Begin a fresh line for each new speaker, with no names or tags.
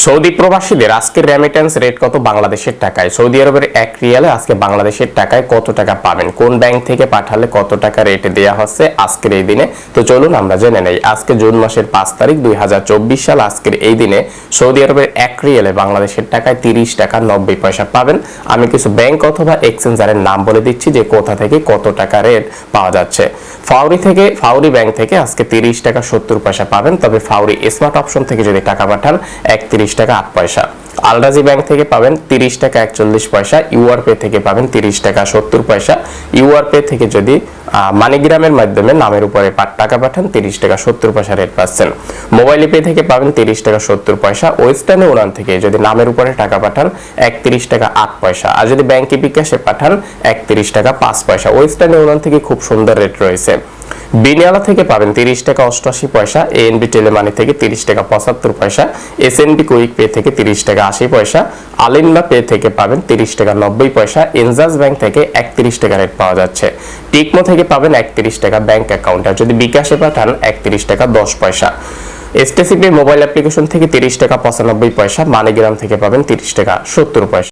Saudi প্রবাসীদের আজকের remittance rate কত বাংলাদেশের টাকায়? সৌদি আরবের এক রিয়ালে আজকে বাংলাদেশের টাকায় কত টাকা পাবেন? কোন ব্যাংক থেকে পাঠালে কত টাকা রেট দেওয়া হচ্ছে আজকের এই দিনে? তো চলুন আমরা জেনে নেই। আজকে জুন মাসের পাঁচ তারিখ দুই হাজার চব্বিশ সাল, আজকের এই দিনে সৌদি আরবের এক রিয়ালে বাংলাদেশের টাকায় তিরিশ টাকা নব্বই পয়সা পাবেন। আমি কিছু ব্যাংক অথবা এক্সচেঞ্জারের নাম বলে দিচ্ছি যে কোথা থেকে কত টাকা রেট পাওয়া যাচ্ছে। ফাউরি থেকে, ফাউরি ব্যাংক থেকে আজকে তিরিশ টাকা সত্তর পয়সা পাবেন। তবে ফাউরি স্মার্ট অপশন থেকে যদি টাকা পাঠান, একত্রিশ টাকা আট পয়সা। আলরাজি ব্যাংক থেকে পাবেন তিরিশ টাকা একচল্লিশ পয়সা ইউআর পে থেকে পাবেন তিরিশ টাকা সত্তর পয়সা। ইউআর পে থেকে যদি মানিগ্রামের মাধ্যমে নামের উপরে টাকা পাঠান, তিরিশ টাকা সত্তর পয়সা রেট পাচ্ছেন। মোবাইল পে থেকে পাবেন তিরিশ টাকা সত্তর পয়সা। ওয়েস্টার্ন ইউনিয়ন থেকে যদি নামের উপরে টাকা পাঠান, একত্রিশ টাকা আট পয়সা। আর যদি ব্যাংকে বিকাশে পাঠান, একত্রিশ টাকা পাঁচ পয়সা। ওয়েস্টার্ন ইউনিয়ন থেকে খুব সুন্দর রেট রয়েছে। বিনিয়ালা থেকে পাবেন তিরিশ টাকা অষ্টআশি পয়সা এএনবি টেলিমানি থেকে তিরিশ টাকা পঁচাত্তর পয়সা এসএনবি কুইক পে থেকে তিরিশ টাকা আশি পয়সা আলিন্দা পে থেকে পাবেন তিরিশ টাকা নব্বই পয়সা এনজাস ব্যাংক থেকে একত্রিশ টাকা রেট পাওয়া যাচ্ছে। টিকমো থেকে পাবেন একত্রিশ টাকা ব্যাংক অ্যাকাউন্ট যদি বিকাশে পাঠান একত্রিশ টাকা দশ পয়সা। এসটিসিপি মোবাইল অ্যাপ্লিকেশন থেকে তিরিশ টাকা পঁচানব্বই পয়সা মানিগ্রাম থেকে পাবেন তিরিশ টাকা সত্তর পয়সা।